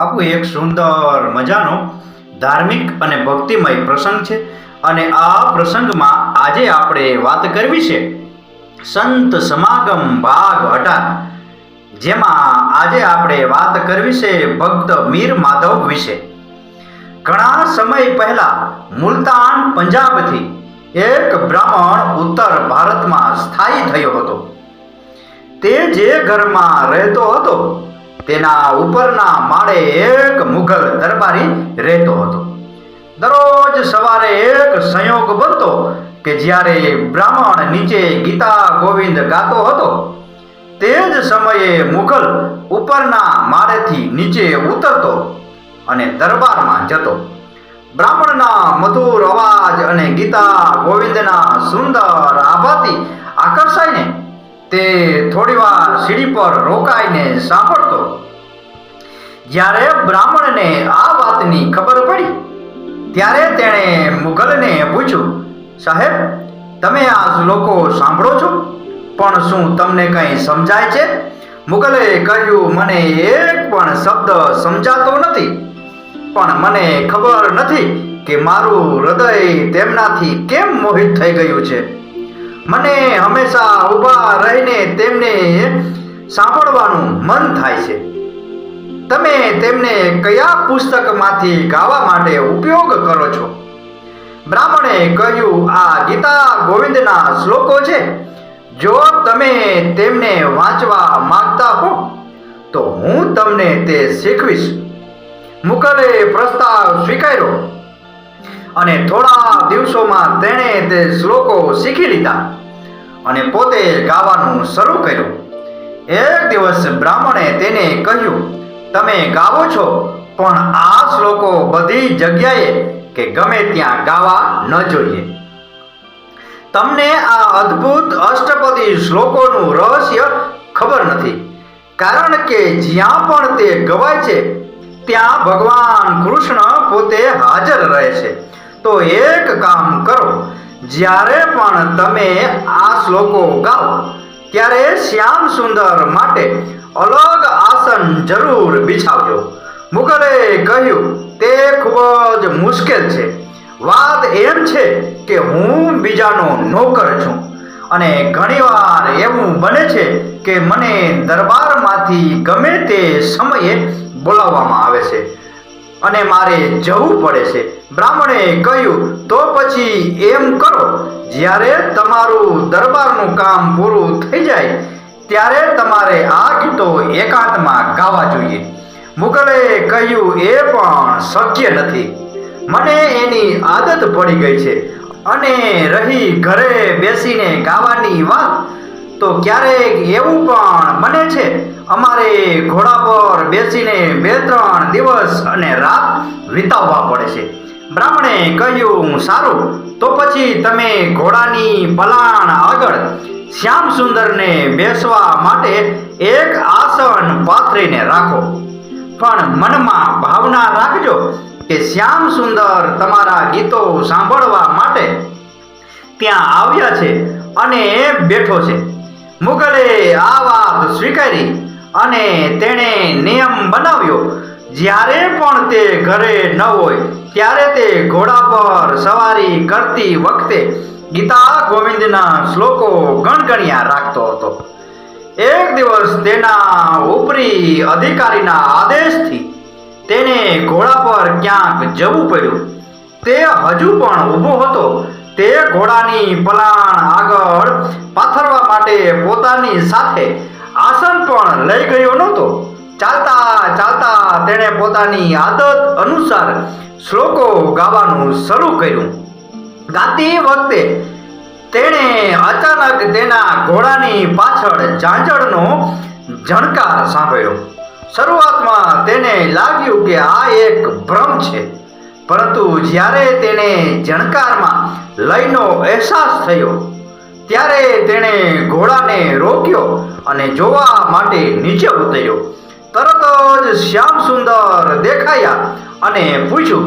બાપુ, એક સુંદર મજાનો ધાર્મિક અને ભક્તિમય પ્રસંગ છે અને આ પ્રસંગમાં આજે આપણે વાત કરવી છે સંત સમાગમ ભાગ અઢાર જેમાં આજે આપણે વાત કરવી છે ભક્ત મીર માધવ વિશે. ઘણા સમય પહેલા મુલતાન પંજાબથી એક બ્રાહ્મણ ઉત્તર ભારતમાં સ્થાયી થયો હતો. તે જે ઘરમાં રહેતો હતો તેના ઉપરના માળે એક મુઘલ દરબારી રહેતો હતો. દરરોજ સવારે એક સંયોગ બનતો કે જ્યારે બ્રાહ્મણ નીચે ગીતા ગોવિંદ ગાતો હતો, તે જ સમયે મુઘલ ઉપરના માળેથી નીચે ઉતરતો અને દરબારમાં જતો. બ્રાહ્મણના મધુર અવાજ અને ગીતા ગોવિંદના સુંદર આભાથી આકર્ષાઈને તે થોડીવાર સીડી પર રોકાઈને સાંભળતો. જ્યારે બ્રાહ્મણને આ વાતની ખબર પડી, ત્યારે તેણે મુઘલને પૂછ્યું, સાહેબ, તમે આ શ્લોકો સાંભળો છો? પણ શું તમને કંઈ સમજાય છે? મુગલે કહ્યું, મને એક પણ શબ્દ સમજાતો નથી. પણ મને ખબર નથી કે મારું હૃદય તેમનાથી કેમ મોહિત થઈ ગયું છે. મને હંમેશા ઊભા રહીને તેમને સાંભળવાનું મન થાય છે. તેમને કયા પુસ્તકમાંથી ગાવા માટે ઉપયોગ કરો છો? બ્રાહ્મણે કહ્યું, આ ગીતા ગોવિંદના શ્લોકો છે. જો તમે તેમને વાંચવા માંગતા હો, તો હું તમને તે શીખવીશ. મુકલે પ્રસ્તાવ સ્વીકાર્યો અને થોડા દિવસોમાં તેણે તે શ્લોકો શીખી લીધા અને પોતે ગાવાનું શરૂ કર્યું. એક દિવસ બ્રાહ્મણે તેને કહ્યું તમે ગાવો છો, પણ આ શ્લોકો બધી જગ્યાએ કે ગમે ત્યાં ગાવા ન જોઈએ. તમને આ અદ્ભુત અષ્ટપદી શ્લોકોનું રહસ્ય ખબર નથી. કારણ કે જ્યાં પણ તે ગવાય છે, ત્યાં ભગવાન કૃષ્ણ પોતે હાજર રહે છે. તો એક કામ કરો, જ્યારે પણ તમે આ શ્લોકો ગાઓ, ત્યારે શ્યામ સુંદર માટે અલગ આસન જરૂર બિછાવજો. મુગલે કહ્યું, તે ખૂબ જ મુશ્કેલ છે. વાત એમ છે કે હું બીજાનો નોકર છું અને ઘણીવાર એવું બને છે કે મને દરબારમાંથી ગમે તે સમયે બોલાવવામાં આવે છે અને મારે જવું પડે છે. બ્રાહ્મણે કહ્યું, તો પછી એમ કરો. જ્યારે તમારું દરબારનું કામ પૂરું થઈ જાય ત્યારે તમારે આ ગીતો એકાંતમાં ગાવા જોઈએ. મુગલે કહ્યું, એ પણ શક્ય નથી. મને એની આદત પડી ગઈ છે અને રહી ઘરે બેસીને ગાવાની વાત તો ક્યારેક એવું પણ બને છે. અમારે ઘોડા પર બેસીને બે ત્રણ દિવસ અને રાત વિતાવવા પડે છે. બ્રાહ્મણે કહ્યું, સારું, તો પછી તમે ઘોડાની પલાણ આગળ શ્યામ સુંદરને બેસવા માટે એક આસન પાથરીને રાખો. પણ મનમાં ભાવના રાખજો કે શ્યામ સુંદર તમારા ગીતો સાંભળવા માટે ત્યાં આવ્યા છે અને બેઠો છે. મુગલે આ વાત સ્વીકારી અને તેણે નિયમ બનાવ્યો. જ્યારે પણ તે ઘરે ન હોય, ત્યારે તે ઘોડા પર સવારી કરતી વખતે ગીતા ગોવિંદના શ્લોકો ગણગણ્યા રાખતો હતો. એક દિવસ તેના ઉપરી અધિકારીના આદેશથી તેને ઘોડા પર ક્યાંક જવું પડ્યું. તે હજુ પણ ઊભો હતો. તે ઘોડાની પલાણ આગળ પાથરવા માટે પોતાની સાથે આસન પણ લઈ ગયો નહોતો. ચાલતા ચાલતા તેણે પોતાની આદત અનુસાર શ્લોકો ગાવાનું શરૂ કર્યું. ગાતી વખતે તેણે અચાનક તેના ઘોડાની પાછળ ઝાંઝરનો ઝણકાર સાંભળ્યો. શરૂઆતમાં તેને લાગ્યું કે આ એક ભ્રમ છે, પરંતુ જ્યારે તેને જણકારમાં લયનો અહેસાસ થયો, ત્યારે તેણે ઘોડાને રોક્યો અને જોવા માટે નીચે ઉતર્યો. તરત જ શ્યામ સુંદર દેખાયા અને પૂછ્યું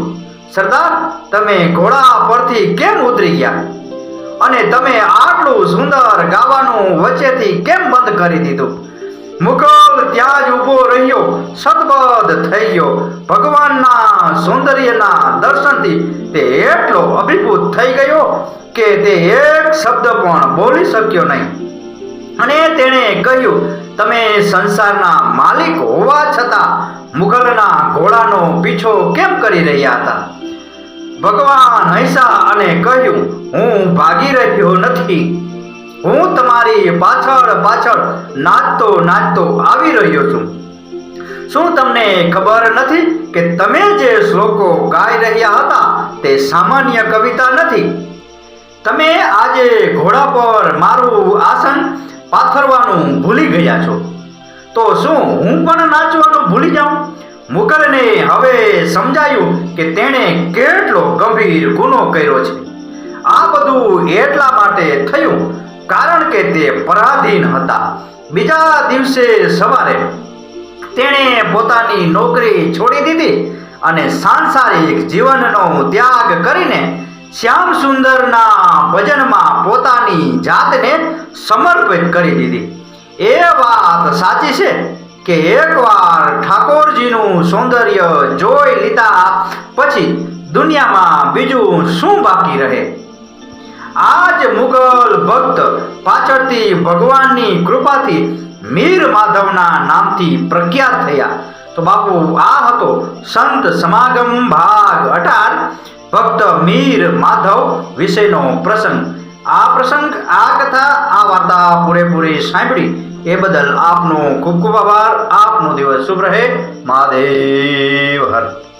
સરદાર, તમે ઘોડા પરથી કેમ ઉતરી ગયા? અને તમે આટલું સુંદર ગાવાનું વચ્ચેથી કેમ બંધ કરી દીધું? મુગલ ત્યાં જ ઊભો રહ્યો સદબદ થઈ ગયો. ભગવાનના સૌંદર્યના દર્શનથી તે એટલો અભિભૂત થઈ ગયો કે તે એક શબ્દ પણ બોલી શક્યો નહીં. અને તેણે કહ્યું, તમે સંસારના માલિક હોવા છતાં મુગલના ઘોડાનો પીછો કેમ કરી રહ્યા હતા? ભગવાન હૈસા અને કહ્યું, હું ભાગી રહ્યો નથી. હું તમારી પાછળ પાછળ નાચતો નાચતો આવી રહ્યો છું. શું તમને ખબર નથી કે તમે જે શ્લોકો ગાઈ રહ્યા હતા તે સામાન્ય કવિતા નથી? તમે આજે ઘોડા પર મારું આસન પાથરવાનું ભૂલી ગયા છો. તો શું હું પણ નાચવાનું ભૂલી જાઉં? મુગલને હવે સમજાયું કે તેણે કેટલો ગંભીર ગુનો કર્યો છે. આ બધું એટલા માટે થયું કારણ કે તે પરાધીન હતા. બીજા દિવસે સવારે તેણે પોતાની નોકરી છોડી દીધી અને સાંસારિક જીવનનો ત્યાગ કરીને શ્યામ સુંદરના ભજનમાં પોતાની જાતને સમર્પિત કરી દીધી. એ વાત સાચી છે. કે એકવાર ઠાકોરજીનું સૌંદર્ય જોઈ લીધા, પછી દુનિયામાં બીજું શું બાકી રહે? આજ મુગલ ભક્ત પાછળથી ભગવાનની કૃપાથી મીર માધવના નામથી પ્રખ્યાત થયા. તો બાપુ, આ હતો સંત સમાગમ ભાગ અઢાર. ભક્ત મીર માધવ વિશેનો પ્રસંગ. આ પ્રસંગ, આ કથા, આ વાર્તા પૂરેપૂરી સાંભળી એ બદલ આપનો ખૂબ ખૂબ આભાર. આપનો દિવસ શુભ રહે. મહાદેવ હર.